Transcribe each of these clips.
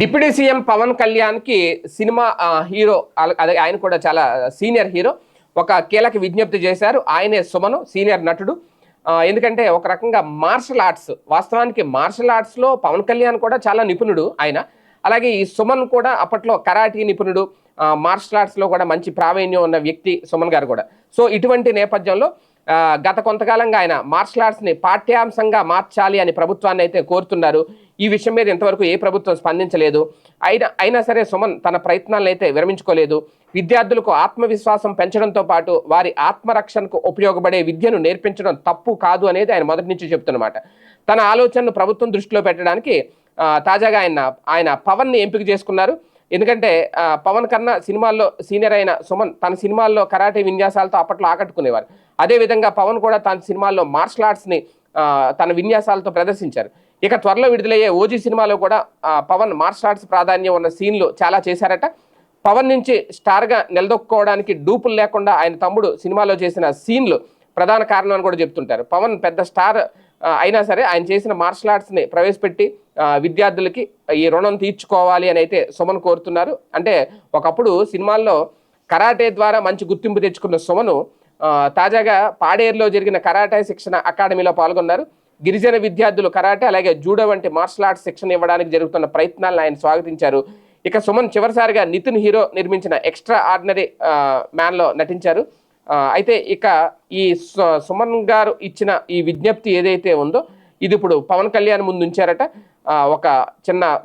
Deputy CM Pawan కళ్యాణ్కి cinema hero అదే ఆయన కూడా చాలా సీనియర్ హీరో ఒక కీలక విజ్ఞప్తి చేశారు. ఆయనే సుమను సీనియర్ నటుడు. ఎందుకంటే ఒక రకంగా మార్షల్ ఆర్ట్స్ వాస్తవానికి మార్షల్ ఆర్ట్స్లో పవన్ కళ్యాణ్ కూడా చాలా నిపుణుడు ఆయన. అలాగే ఈ సుమన్ కూడా అప్పట్లో కరాటీ నిపుణుడు మార్షల్ ఆర్ట్స్లో కూడా మంచి ప్రావీణ్యం ఉన్న వ్యక్తి సుమన్ గారు కూడా. సో ఇటువంటి నేపథ్యంలో గత కొంతకాలంగా ఆయన మార్షల్ ఆర్ట్స్ని పాఠ్యాంశంగా మార్చాలి అని ప్రభుత్వాన్ని అయితే కోరుతున్నారు. ఈ విషయం మీద ఇంతవరకు ఏ ప్రభుత్వం స్పందించలేదు. అయినా అయినా సరే సుమన్ తన ప్రయత్నాలను అయితే విరమించుకోలేదు. విద్యార్థులకు ఆత్మవిశ్వాసం పెంచడంతో పాటు వారి ఆత్మరక్షణకు ఉపయోగపడే విద్యను నేర్పించడం తప్పు కాదు అనేది ఆయన మొదటి నుంచి చెప్తున్నమాట తన ఆలోచనను ప్రభుత్వం దృష్టిలో పెట్టడానికి తాజాగా ఆయన ఆయన పవన్ని ఎంపిక చేసుకున్నారు. ఎందుకంటే పవన్ కన్నా సినిమాల్లో సీనియర్ అయిన సుమన్ తన సినిమాల్లో కరాటే విన్యాసాలతో అప్పట్లో ఆకట్టుకునేవారు. అదేవిధంగా పవన్ కూడా తన సినిమాల్లో మార్షల్ ఆర్ట్స్ని తన విన్యాసాలతో ప్రదర్శించారు. ఇక త్వరలో విడుదలయ్యే ఓజీ సినిమాలో కూడా పవన్ మార్షల్ ఆర్ట్స్ ప్రాధాన్యం ఉన్న సీన్లు చాలా చేశారట. పవన్ నుంచి స్టార్గా నిలదొక్కుకోవడానికి డూపులు లేకుండా ఆయన తమ్ముడు సినిమాలో చేసిన సీన్లు ప్రధాన కారణం అని కూడా చెప్తుంటారు. పవన్ పెద్ద స్టార్ అయినా సరే ఆయన చేసిన మార్షల్ ఆర్ట్స్ని ప్రవేశపెట్టి విద్యార్థులకి ఈ రుణం తీర్చుకోవాలి అని అయితే సుమన్ కోరుతున్నారు. అంటే ఒకప్పుడు సినిమాల్లో కరాటే ద్వారా మంచి గుర్తింపు తెచ్చుకున్న సుమను తాజాగా పాడేరులో జరిగిన కరాటే శిక్షణ అకాడమీలో పాల్గొన్నారు. గిరిజన విద్యార్థులు కరాటే అలాగే జూడో వంటి మార్షల్ ఆర్ట్స్ శిక్షణ ఇవ్వడానికి జరుగుతున్న ప్రయత్నాలను ఆయన స్వాగతించారు. ఇక సుమన్ చివరిసారిగా నితిన్ హీరో నిర్మించిన ఎక్స్ట్రా ఆర్డినరీ మ్యాన్లో నటించారు. అయితే ఇక ఈ సు- సుమన్ గారు ఇచ్చిన ఈ విజ్ఞప్తి ఏదైతే ఉందో ఇది ఇప్పుడు పవన్ కళ్యాణ్ ముందు ఉంచారట. ఒక చిన్న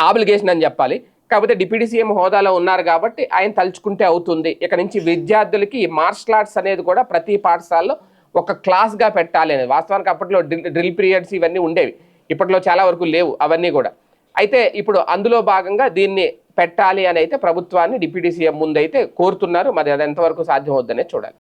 ఆబ్లిగేషన్ అని చెప్పాలి. కాకపోతే డిప్యూటీ సీఎం హోదాలో ఉన్నారు కాబట్టి ఆయన తలుచుకుంటే అవుతుంది. ఇక నుంచి విద్యార్థులకి ఈ మార్షల్ ఆర్ట్స్ అనేది కూడా ప్రతి పాఠశాలలో ఒక క్లాస్గా పెట్టాలి అనేది. వాస్తవానికి అప్పట్లో డ్రిల్ పీరియడ్స్ ఇవన్నీ ఉండేవి. ఇప్పట్లో చాలా వరకు లేవు అవన్నీ కూడా. అయితే ఇప్పుడు అందులో భాగంగా దీన్ని పెట్టాలి అని అయితే ప్రభుత్వాన్ని డిప్యూటీ సీఎం ముందైతే కోరుతున్నారు. మరి అది ఎంతవరకు సాధ్యం అవుద్దనే చూడాలి.